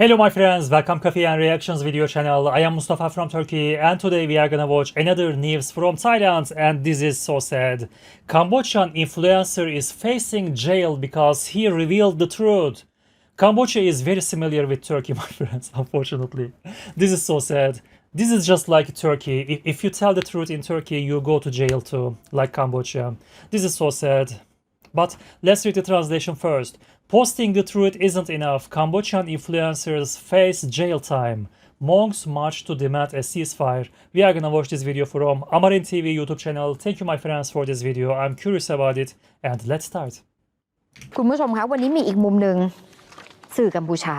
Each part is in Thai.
Hello my friends, welcome Coffee and Reactions video channel. I am Mustafa from Turkey and today we are gonna watch another news from Thailand and this is so sad. Cambodian influencer is facing jail because he revealed the truth. Cambodia is very similar with Turkey, my friends, unfortunately. This is so sad. This is just like Turkey. If, if you tell the truth in Turkey, you go to jail too, like Cambodia. This is so sad. But let's read the translation first. Posting the truth isn't enough. Cambodian influencers face jail time. Monks march to demand a ceasefire. We are gonna watch this video from Amarin TV YouTube channel. Thank you, my friends, for this video. I'm curious about it, and let's start. คุณผู้ชมคะวันนี้มีอีกมุมหนึ่งสื่อกัมพูชา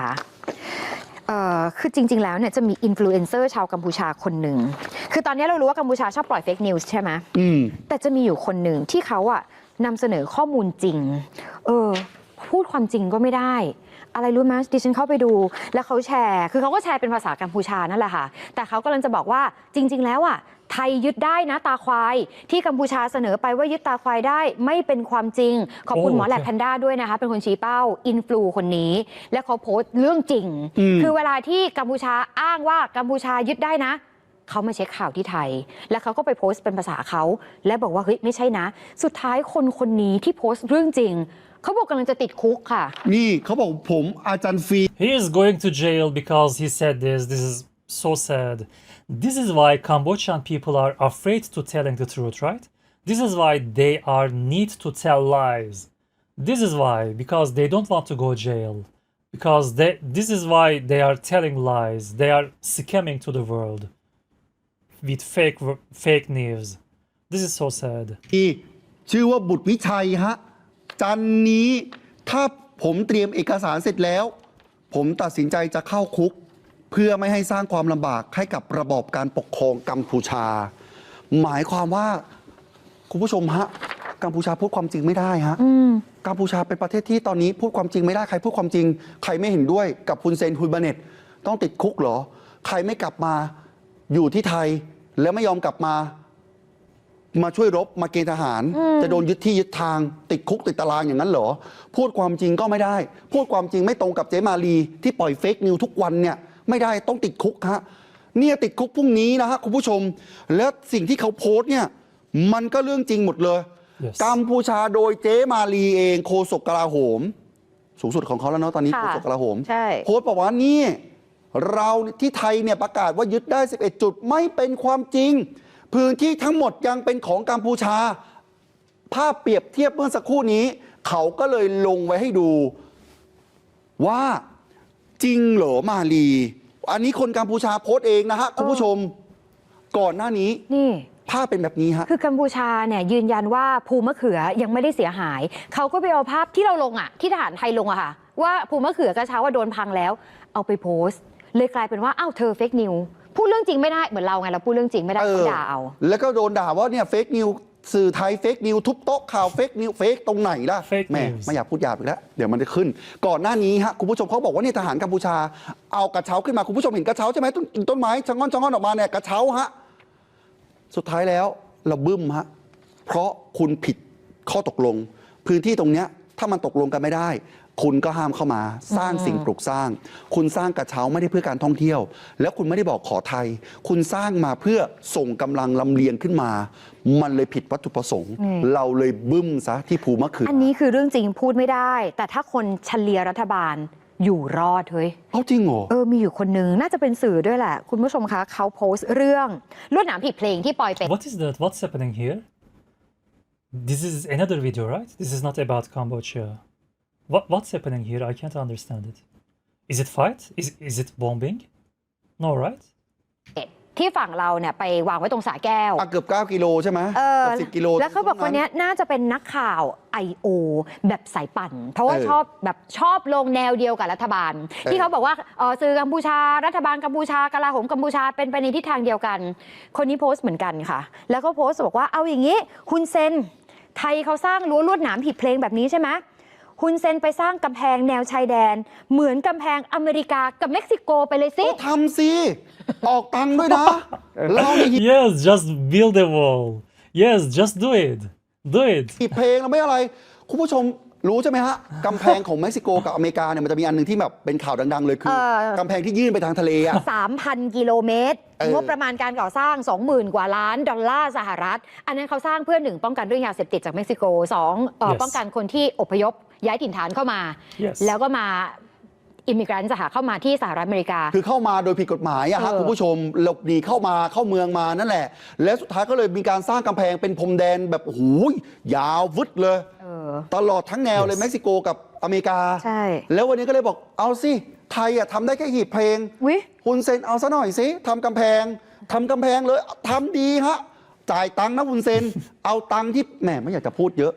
เอ่อคือจริง ๆ แล้วเนี่ยจะมีอินฟลูเอนเซอร์ชาวกัมพูชาคนหนึ่ง คือตอนนี้เรารู้ว่ากัมพูชาชอบปล่อยเฟกนิวส์ใช่ไหมอืมแต่จะมีอยู่คนหนึ่งที่เขาอะนำเสนอข้อมูลจริง เออ พูดความจริงก็ไม่ได้ อะไรรู้ไหมดิฉันเข้าไปดู แล้วเขาแชร์ คือเขาก็แชร์เป็นภาษากัมพูชานั่นแหละค่ะ แต่เขากำลังจะบอกว่าจริง ๆ แล้วอะไทยยึดได้นะตาควาย ที่กัมพูชาเสนอไปว่ายึดตาควายได้ไม่เป็นความจริง ขอบคุณโอ้หมอแหลกโอเคแพนด้าด้วยนะคะ เป็นคนชี้เป้า อินฟลูคนนี้ และเขาโพสต์เรื่องจริงอืมคือเวลาที่กัมพูชาอ้างว่ากัมพูชายึดได้นะเขามาเช็คข่าวที่ไทย แล้วเขาก็ไปโพสต์เป็นภาษาเขา และบอกว่าเฮ้ยไม่ใช่นะ สุดท้ายคนคนนี้ที่โพสต์เรื่องจริง เขาบอกกำลังจะติดคุกค่ะ นี่เขาบอกผมอาจารย์ฟรี He is going to jail because he said this. This is so sad. This is why Cambodian people are afraid to telling the truth, right? This is why they are need to tell lies. This is why because they don't want to go jail. Because they this is why they are telling lies. They are scamming to the world with fake w- fake news. This is so sad. ที่ชื่อว่าบุตรวิชัยฮะ จันนี้ถ้าผมเตรียมเอกสารเสร็จแล้ว ผมตัดสินใจจะเข้าคุก เพื่อไม่ให้สร้างความลำบากให้กับระบอบการปกครองกัมพูชา หมายความว่าคุณผู้ชมฮะกัมพูชาพูดความจริงไม่ได้ฮะกัมพูชาเป็นประเทศที่ตอนนี้พูดความจริงไม่ได้ใครพูดความจริง ใครไม่เห็นด้วยกับคุณเซนฮุยบาเนตต้องติดคุกเหรอ ใครไม่กลับมาอยู่ที่ไทยแล้วไม่ยอมกลับมา มาช่วยรบมาเกณฑ์ทหาร จะโดนยึดที่ยึดทาง ติดคุกติดตารางอย่างนั้นเหรอ พูดความจริงก็ไม่ได้ พูดความจริงไม่ตรงกับเจมาลีที่ปล่อยเฟกนิวทุกวันเนี่ยไม่ได้ต้องติดคุกฮะเนี่ยติดคุกพรุ่งนี้นะฮะคุณผู้ชม แล้วสิ่งที่เขาโพสต์เนี่ยมันก็เรื่องจริงหมดเลย Yes กัมพูชาโดยเจมาลีเองโคศกกลาโหม สูงสุดของเขาแล้วเนาะตอนนี้ค่ะโฆษกกลาโหมใช่โพสต์บอกว่านี่เราที่ไทยเนี่ยประกาศว่ายึดได้ 11 จุดไม่เป็นความจริง พื้นที่ทั้งหมดยังเป็นของกัมพูชา ภาพเปรียบเทียบเมื่อสักครู่นี้ เขาก็เลยลงไว้ให้ดูว่าจริงเหรอมาลี อันนี้คนกัมพูชาโพสต์เองนะฮะคุณผู้ชมก่อนหน้านี้นี่ภาพเป็นแบบนี้ฮะ คือกัมพูชาเนี่ยยืนยันว่าภูมะเขือยังไม่ได้เสียหาย เขาก็ไปเอาภาพที่เราลงอะที่ทหารไทยลงอะค่ะ ว่าภูมะเขือกระเช้าว่าโดนพังแล้ว เอาไปโพสต์ เลยกลายเป็นว่าอ้าวเธอเฟกนิว พูดเรื่องจริงไม่ได้เหมือนเราไงเราพูดเรื่องจริงไม่ได้เขาด่าเอา แล้วก็โดนด่าว่าเนี่ยเฟกนิวสื่อไทยเฟกนิวทุบโต๊ะข่าวเฟกนิวเฟกตรงไหนล่ะ Fake แหม่ news ไม่อยากพูดหยาบอีกแล้ว เดี๋ยวมันจะขึ้น ก่อนหน้านี้ฮะคุณผู้ชมเขาบอกว่าเนี่ยทหารกัมพูชา เอากระเช้าขึ้นมา คุณผู้ชมเห็นกระเช้าใช่ไหมต้นต้นไม้ชะง่อนชะง่อนออกมาเนี่ยกระเช้าฮะ สุดท้ายแล้วเราบึ้มฮะ เพราะคุณผิดข้อตกลง พื้นที่ตรงเนี้ยถ้ามันตกลงกันไม่ได้ คุณก็ห้ามเข้ามาสร้างสิ่งปลูกสร้าง คุณสร้างกระเช้าไม่ได้เพื่อการท่องเที่ยว แล้วคุณไม่ได้บอกขอไทย คุณสร้างมาเพื่อส่งกำลังลำเลียงขึ้นมา มันเลยผิดวัตถุประสงค์ เราเลยบึ้มซะที่ภูมะเขืออันนี้คือเรื่องจริงพูดไม่ได้ แต่ถ้าคนเฉลียรัฐบาลอยู่รอดเฮ้ยเอาจริงเหรอ เออ มีอยู่คนหนึ่งน่าจะเป็นสื่อด้วยแหละ คุณผู้ชมคะ เขาโพสต์เรื่องลวดหนามผิดเพลงที่ปอยเป็น What is that? What's happening here? This is another video, right? This is not about Cambodia. What what's happening here? I can't understand it. Is it fight? Is is it bombing? No, right? ที่ฝั่งเราเนี่ยไปวางไว้ตรงสาแก้ว อะเกือบ 9 กิโลใช่ไหมเออเกือบสิบกิโลแล้วเขาบอกคนเนี้ยน่าจะเป็นนักข่าว I.O. แบบสายปั่น เพราะว่าเออชอบแบบชอบลงแนวเดียวกับรัฐบาลอที่เขาบอกว่าเอ่อสื่อกัมพูชา รัฐบาลกัมพูชากลาโหมกัมพูชาเป็นไปในทิศทางเดียวกัน คนนี้โพสต์เหมือนกันค่ะ แล้วก็โพสต์บอกว่าเอาอย่างนี้ฮุนเซนไทยเขาสร้างรั้วลวดหนามผิดเพลงแบบนี้ใช่ไหม ฮุนเซนไปสร้างกำแพงแนวชายแดน เหมือนกำแพงอเมริกากับเม็กซิโกไปเลยสิ ก็ทำสิ ออกตังค์ด้วยนะ เราในย Yes, just build a wall. Yes, just do it. Do it. หีบเพลงเราไม่อะไร คุณผู้ชม รู้ใช่ไหมฮะกำแพงของเม็กซิโกกับอเมริกาเนี่ยมันจะมีอันหนึงที่แบบเป็นข่าวดัง ๆ เลยคือเอ่อกำแพงที่ยื่นไปทางทะเลอะ3,000 กิโลเมตร เออ งบประมาณการก่อสร้าง 20,000 กว่าล้านดอลลาร์สหรัฐ อันนั้นเขาสร้างเพื่อหนึ่งป้องกันเรื่องยาเสพติดจากเม็กซิโกสองเอ่อ Yes ป้องกันคนที่อพยพย้ายถิ่นฐานเข้ามา Yes แล้วก็มาอิมิเกรนต์เข้ามาที่สหรัฐอเมริกา คือเข้ามาโดยผิดกฎหมายอะฮะเออ คุณผู้ชมหลบหนีเข้ามาเข้าเมืองมานั่นแหละ แล้วสุดท้ายก็เลยมีการสร้างกำแพงเป็นพรมแดนแบบโอ้โหยาววึดเลยเออ ตลอดทั้งแนวเลย Yes เม็กซิโกกับอเมริกา ใช่ แล้ววันนี้ก็เลยบอกเอาสิไทยอะทำได้แค่หีบเพลงวิคุณเซนเอาซะหน่อยสิทำกำแพงทำกำแพงเลยทำดีฮะจ่ายตังค์นะคุณเซน เอาตังค์ที่แหมไม่อยากจะพูดเยอะ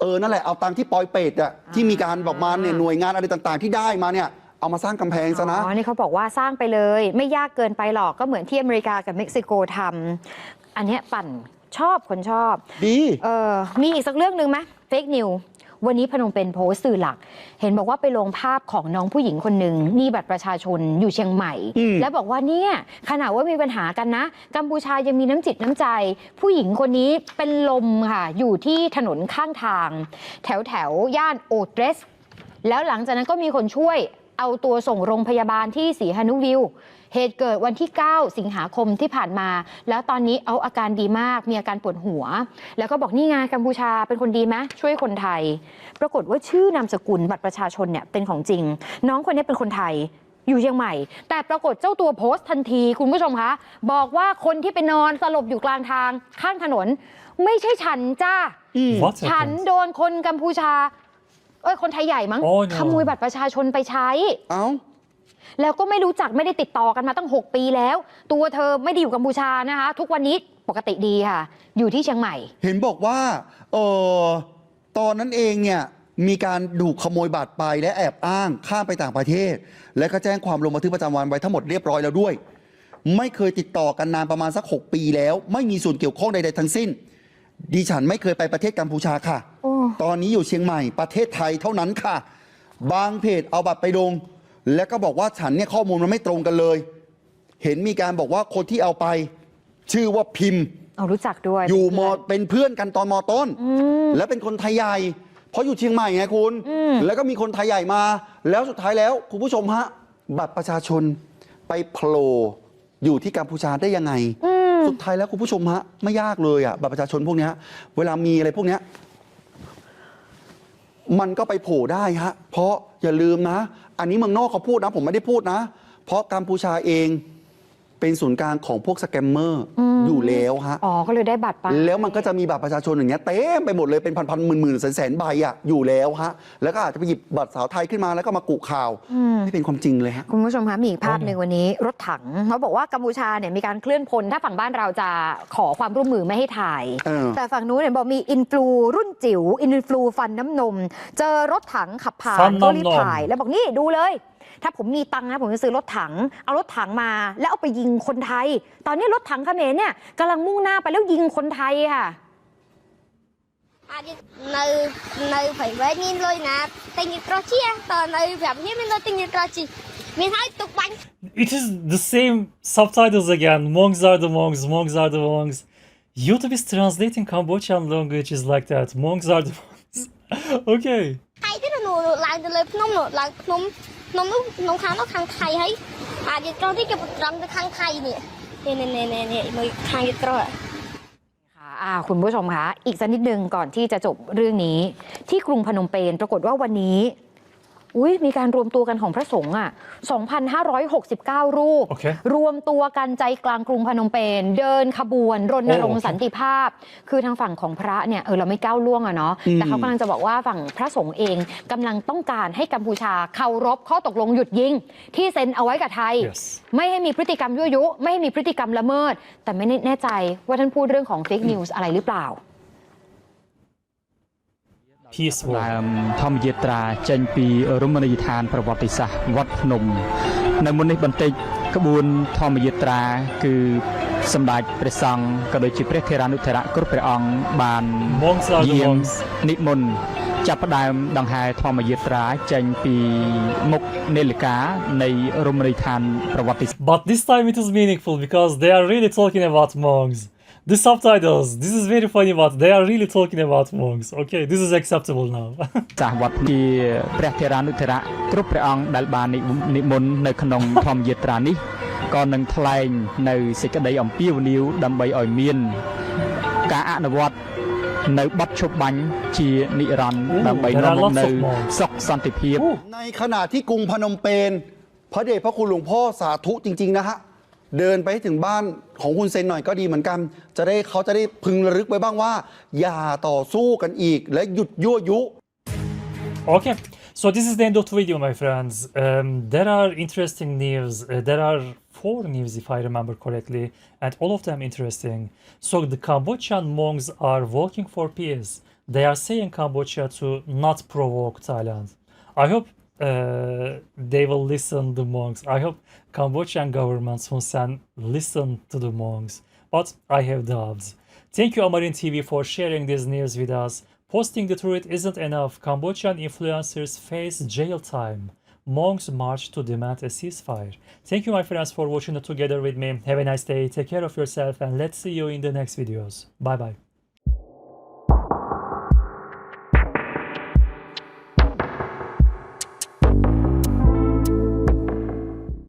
เออนั่นแหละเอาตังค์ที่ปอยเป็ดอะที่มีการบอกมาเนี่ยหน่วยงานอะไรต่างๆ ที่ได้มาเนี่ยเอามาสร้างกำแพงซะนะ อ๋อ นี่เขาบอกว่าสร้างไปเลย ไม่ยากเกินไปหรอกก็เหมือนที่อเมริกากับเม็กซิโกทำอันเนี้ยปั่นชอบคนชอบ ดี เออมีอีกสักเรื่องหนึ่งไหม เฟกนิววันนี้พนมเป็นโพสต์สื่อหลัก เห็นบอกว่าไปลงภาพของน้องผู้หญิงคนหนึ่งมีบัตรประชาชนอยู่เชียงใหม่อืมแล้วบอกว่าเนี่ยขนาดว่ามีปัญหากันนะ กัมพูชายังมีน้ำจิตน้ำใจ ผู้หญิงคนนี้เป็นลมค่ะ อยู่ที่ถนนข้างทาง แถวแถวๆย่านโอเดรส แล้วหลังจากนั้นก็มีคนช่วยเอาตัวส่งโรงพยาบาลที่ศรีฮานุวิว เหตุเกิดวันที่ 9 สิงหาคมที่ผ่านมา แล้วตอนนี้เอาอาการดีมาก มีอาการปวดหัว แล้วก็บอกนี่ไงกัมพูชาเป็นคนดีไหมช่วยคนไทย ปรากฏว่าชื่อนามสกุลบัตรประชาชนเนี่ยเป็นของจริง น้องคนนี้เป็นคนไทยอยู่เชียงใหม่ แต่ปรากฏเจ้าตัวโพสต์ทันทีคุณผู้ชมคะ บอกว่าคนที่ไปนอนสลบอยู่กลางทางข้างถนน ไม่ใช่ฉันจ้า What ฉัน happened? โดนคนกัมพูชา เอ้ย คนไทยใหญ่มั้ง Oh, no. ขโมยบัตรประชาชนไปใช้ เอ้า แล้วก็ไม่รู้จักไม่ได้ติดต่อกันมาตั้ง 6 ปีแล้ว ตัวเธอไม่ได้อยู่กัมพูชานะคะ ทุกวันนี้ปกติดีค่ะ อยู่ที่เชียงใหม่ เห็นบอกว่าเออตอนนั้นเองเนี่ยมีการถูกขโมยบัตรไปและแอบอ้างข้ามไปต่างประเทศ และก็แจ้งความลงบันทึกประจำวันไว้ทั้งหมดเรียบร้อยแล้วด้วย ไม่เคยติดต่อกันนานประมาณสัก 6 ปีแล้ว ไม่มีส่วนเกี่ยวข้องใดๆทั้งสิ้น ดิฉันไม่เคยไปประเทศกัมพูชาค่ะโอ้ตอนนี้อยู่เชียงใหม่ประเทศไทยเท่านั้นค่ะ บางเพจเอาบัตรไปลง แล้วก็บอกว่าฉันเนี่ยข้อมูลมันไม่ตรงกันเลย เห็นมีการบอกว่าคนที่เอาไป ชื่อว่าพิมพ์ เอารู้จักด้วยอยู่มเป็นเพื่อนกันตอนมต้นและเป็นคนไทยใหญ่ เพราะอยู่เชียงใหม่ไงคุณแล้วก็มีคนไทยใหญ่มา แล้วสุดท้ายแล้ว คุณผู้ชมฮะ บัตรประชาชนไปโผล่อยู่ที่กัมพูชาได้ยังไงสุดท้ายแล้วคุณผู้ชมฮะไม่ยากเลยอะบัตรประชาชนพวกเนี้ยเวลามีอะไรพวกเนี้ย มันก็ไปโผล่ได้ฮะเพราะอย่าลืมนะ อันนี้เมืองนอกเขาพูดนะ ผมไม่ได้พูดนะ เพราะกัมพูชาเอง เป็นศูนย์กลางของพวกสแกมเมอร์อยู่แล้วฮะ อ๋อ ก็เลยได้บัตรไป แล้วมันก็จะมีบัตรประชาชนอย่างเงี้ยเต็มไปหมดเลยเป็นพันพันหมื่นหมื่นแสนแสนใบอะอยู่แล้วฮะ แล้วก็อาจจะไปหยิบบัตรสาวไทยขึ้นมาแล้วก็มากุข่าวไม่เป็นความจริงเลยฮะ คุณผู้ชมคะมีอีกภาพหนึ่งวันนี้ รถถังเขาบอกว่ากัมพูชาเนี่ยมีการเคลื่อนพลถ้าฝั่งบ้านเราจะขอความร่วมมือไม่ให้ถ่ายเออแต่ฝั่งนู้นเนี่ยบอกมีอินฟลูรุ่นจิ๋วอินฟลูฟันน้ำนม เจอรถถังขับผ่าฟันนน้ำนมก็รีบถ่าย แล้วบอกนี่ดูเลย ถ้าผมมีตังค์นะผมจะซื้อรถถัง เอารถถังมา แล้วเอาไปยิงคนไทย ตอนนี้รถถังเขมรเนี่ยกำลังมุ่งหน้าไปแล้วยิงคนไทยค่ะ អាចនៅនៅប្រៃវែងមានលុយណាទិញក្រោះជាតើនៅប្រាប់នេះមានលុយទិញក្រោះជីមានហើយទុកបាញ់ It is the same subtitles again. Monks are the monks, monks are the monks. YouTube is translating Cambodian languages like that. Monks are the monks. okay. ថៃទៀតនោះឡើងទៅលើភ្នំនោះឡើងភ្នំ น้องน้องค้างต้องค้างไข่ให้อาเด็กตราที่จะรำจะค้างไข่เนี่ยเนี่ยเนี่ยเนี่ยเนี่ยมือค้างเด็กเรา่าคุณผู้ชมคะอีกสักนิดนึงก่อนที่จะจบเรื่องนี้ ที่กรุงพนมเปญปรากฏว่าวันนี้ อุ้ยมีการรวมตัวกันของพระสงฆ์อะ 2,569 รูปโอเครวมตัวกันใจกลางกรุงพนมเปญเดินขบวนรณรงโอ้ค์สันติภาพ คือทางฝั่งของพระเนี่ยเออเราไม่ก้าวล่วงอะเนาะอืมแต่เขากำลังจะบอกว่าฝั่งพระสงฆ์เองกำลังต้องการให้กัมพูชาเคารพข้อตกลงหยุดยิง ที่เซ็นเอาไว้กับไทย Yes ไม่ให้มีพฤติกรรมยั่วยุ ไม่ให้มีพฤติกรรมละเมิด แต่ไม่แน่ใจว่าท่านพูดเรื่องของเฟกนิวส์อะไรหรือเปล่า peaceful ธรรมยตราเจนปีรุมณีทานประวัติศาสตร์วัดพนมในมุนิบันติขบวนธรรมยตราคือสมเด็จพระสังฆโดยจิประเทรานุเทระกรุปพรองบานเยี่ยมนิมนต์จับประดามดังหายธรรมยตราเจนปีมุกเนลิกาในรุมณีทานประวัติศาสตร์ but this time it is meaningful because they are really talking about monks The subtitles. This is very funny, but they are really talking about monks. Okay, this is acceptable now. ចាស់វត្តជាព្រះធេរានុធេរៈគ្រប់ព្រះអង្គដែលបាននិនិមន្តនៅក្នុងធម្មយាត្រានេះក៏នឹងថ្លែងនៅសេចក្តីអំពាវនាវដើម្បីឲ្យមាន ការអនុវត្តនៅបទឈប់បាញ់ជានិរន្តរ៍ដើម្បី there នាំ are មក lots នៅ of monks. សុខសន្តិភាព ในขณะที่กรุงพนมเปญพระเดชพระคุณหลวงพ่อสาธุจริง ๆ นะฮะ เดินไปให้ถึงบ้านของคุณเซนหน่อยก็ดีเหมือนกัน จะได้เขาจะได้พึงระลึกไว้บ้างว่า อย่าต่อสู้กันอีก และหยุดยั่วยุ Okay, so this is the end of the video, my friends. Um, there are interesting news. Uh, there are four news, if I remember correctly, and all of them interesting. So the Cambodian monks are working for peace. They are saying Cambodia to not provoke Thailand. I hope uh, they will listen the monks. I hope Cambodian governments Hun Sen listen to the monks. But I have doubts. Thank you, Amarin TV, for sharing this news with us. Posting the truth isn't enough. Cambodian influencers face jail time. Monks march to demand a ceasefire. Thank you, my friends, for watching it together with me. Have a nice day. Take care of yourself, and let's see you in the next videos. Bye bye.